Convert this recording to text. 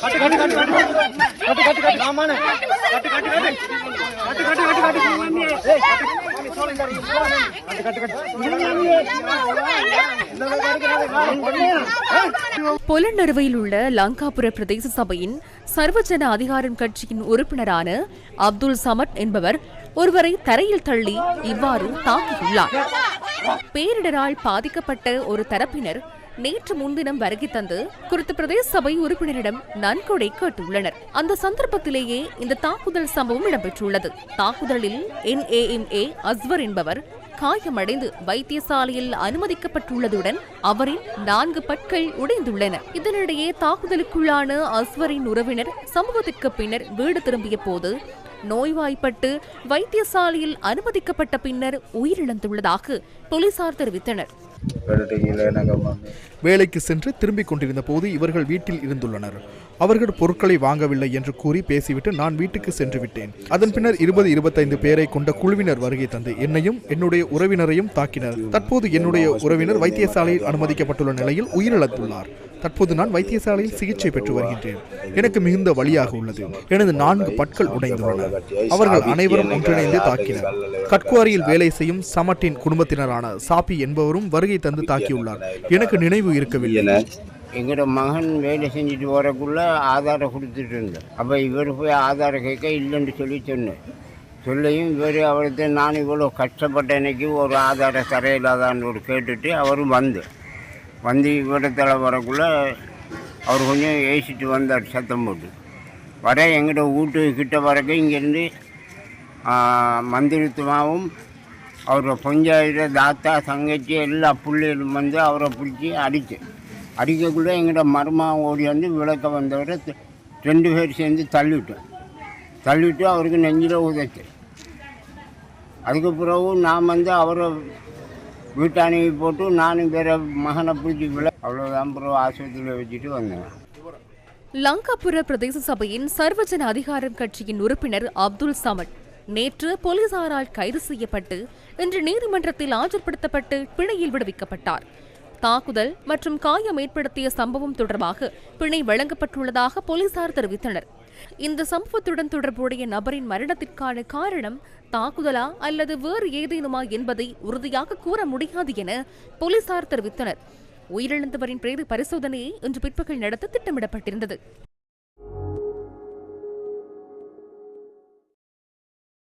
கட்டு கட்டு கட்டு கட்டு கட்டு கட்டு கட்டு கட்டு கட்டு கட்டு கட்டு கட்டு கட்டு பொலன்னறுவையில் உள்ள லங்காபுர பிரதேச சபையின் சர்வஜன அதிகாரம் கட்சியின் உறுப்பினரான அப்துல் சமட் என்பவர் ஒருவரை தரையில் தள்ளி இவ்வாறு தாக்கியுள்ளார். பேரிடரால் பாதிக்கப்பட்ட ஒரு தரப்பினர் நேற்று முன்தினம் வருகை தந்து குறித்த பிரதேச சபை உறுப்பினரிடம் நன்கொடை கேட்டுள்ளனர். அந்த சந்தர்ப்பத்திலேயே இந்த தாக்குதல் சம்பவம் இடம்பெற்றுள்ளது. தாக்குதலில் என்ஏஎம்ஏ அஸ்வர் என்பவர் காயமடைந்து வைத்தியசாலையில் அனுமதிக்கப்பட்டுள்ளதுடன் அவரின் நான்கு பற்கள் உடைந்துள்ளன. இதனிடையே தாக்குதலுக்குள்ளான அஸ்வரின் உறவினர் சம்பவத்திற்கு பின்னர் வீடு திரும்பிய போது நோய்வாய்ப்பட்டு வைத்தியசாலையில் அனுமதிக்கப்பட்ட பின்னர் உயிரிழந்துள்ளதாக போலீசார் தெரிவித்தனர். வேலைக்கு சென்று திரும்பிக் கொண்டிருந்த போது இவர்கள் வீட்டில் இருந்துள்ளனர். அவர்கள் பொருட்களை வாங்கவில்லை என்று கூறி பேசிவிட்டு நான் வீட்டுக்கு சென்று விட்டேன். அதன் பின்னர் இருபது இருபத்தைந்து பேரை கொண்ட குழுவினர் வருகை தந்து என்னையும் என்னுடைய உறவினரையும் தாக்கினர். தற்போது என்னுடைய உறவினர் வைத்தியசாலையில் அனுமதிக்கப்பட்டுள்ள நிலையில் உயிரிழந்துள்ளார். தற்போது நான் வைத்தியசாலையில் சிகிச்சை பெற்று வருகின்றேன். எனக்கு மிகுந்த வழியாக உள்ளது. எனது நான்கு பற்கள் உடைந்துள்ளன. அவர்கள் அனைவரும் ஒன்றிணைந்து தாக்கினர். கட்குவாரியில் வேலை செய்யும் சமட்டின் குடும்பத்தினரான சாப்பி என்பவரும் வருகை தந்து தாக்கியுள்ளார். எனக்கு நினைவு இருக்கவில்லை. எங்களோட மகன் வேலை செஞ்சுட்டு வரக்குள்ள ஆதாரம் கொடுத்துட்டு இருந்தேன் அப்போ இவர் போய் ஆதாரம் கேட்க இல்லைன்னு சொல்லி சொன்னேன் சொல்லியும் இவர் அவர்கிட்ட நான் இவ்வளோ கஷ்டப்பட்ட அன்னைக்கு ஒரு ஆதார தரையில்லாதான்னு ஒரு கேட்டுட்டு அவரும் வந்து வந்து இவரத்தில் வரக்குள்ள அவர் கொஞ்சம் ஏசிட்டு வந்தார் சத்தம் போட்டு. வர எங்கிட்ட வீட்டு கிட்ட வரக்கு இங்கேருந்து மந்திரித்துவாவும் அவரை பஞ்சாயத்து தாத்தா தங்கச்சி எல்லா பிள்ளைகளும் வந்து அவரை பிடிச்சி அடிச்சு. அடிக்கக்குள்ளே எங்கள்கிட்ட மருமா ஓடி வந்து விளக்க வந்தவரை ரெண்டு பேர் சேர்ந்து தள்ளிவிட்டோம். தள்ளிவிட்டு அவருக்கு நெஞ்சில் உதைச்சு. அதுக்கு பிறகு நான் வந்து அவரை வீட்டாணியை போட்டு நானும் வேற மகனை பிடிச்சி விள அவ்வளோதான் பிறகு ஆஸ்பத்திரியில் வச்சுட்டு வந்தேன். லங்காபுர பிரதேச சபையின் சர்வஜன அதிகாரம் கட்சியின் உறுப்பினர் அப்துல் சமட் நேற்று போலீசாரால் கைது செய்யப்பட்டு இன்று நீதிமன்றத்தில் ஆஜர்படுத்தப்பட்டு பிணையில் விடுவிக்கப்பட்டார். தாக்குதல் மற்றும் காயம் ஏற்படுத்திய சம்பவம் தொடர்பாக பிணை வழங்கப்பட்டுள்ளதாக போலீசார் தெரிவித்தனர். இந்த சம்பவத்துடன் தொடர்புடைய நபரின் மரணத்திற்கான காரணம் தாக்குதலா அல்லது வேறு ஏதேனுமா என்பதை உறுதியாக கூற முடியாது என போலீசார் தெரிவித்தனர். உயிரிழந்தவரின் பிரேத பரிசோதனையை இன்று பிற்பகல் நடத்த திட்டமிடப்பட்டிருந்தது.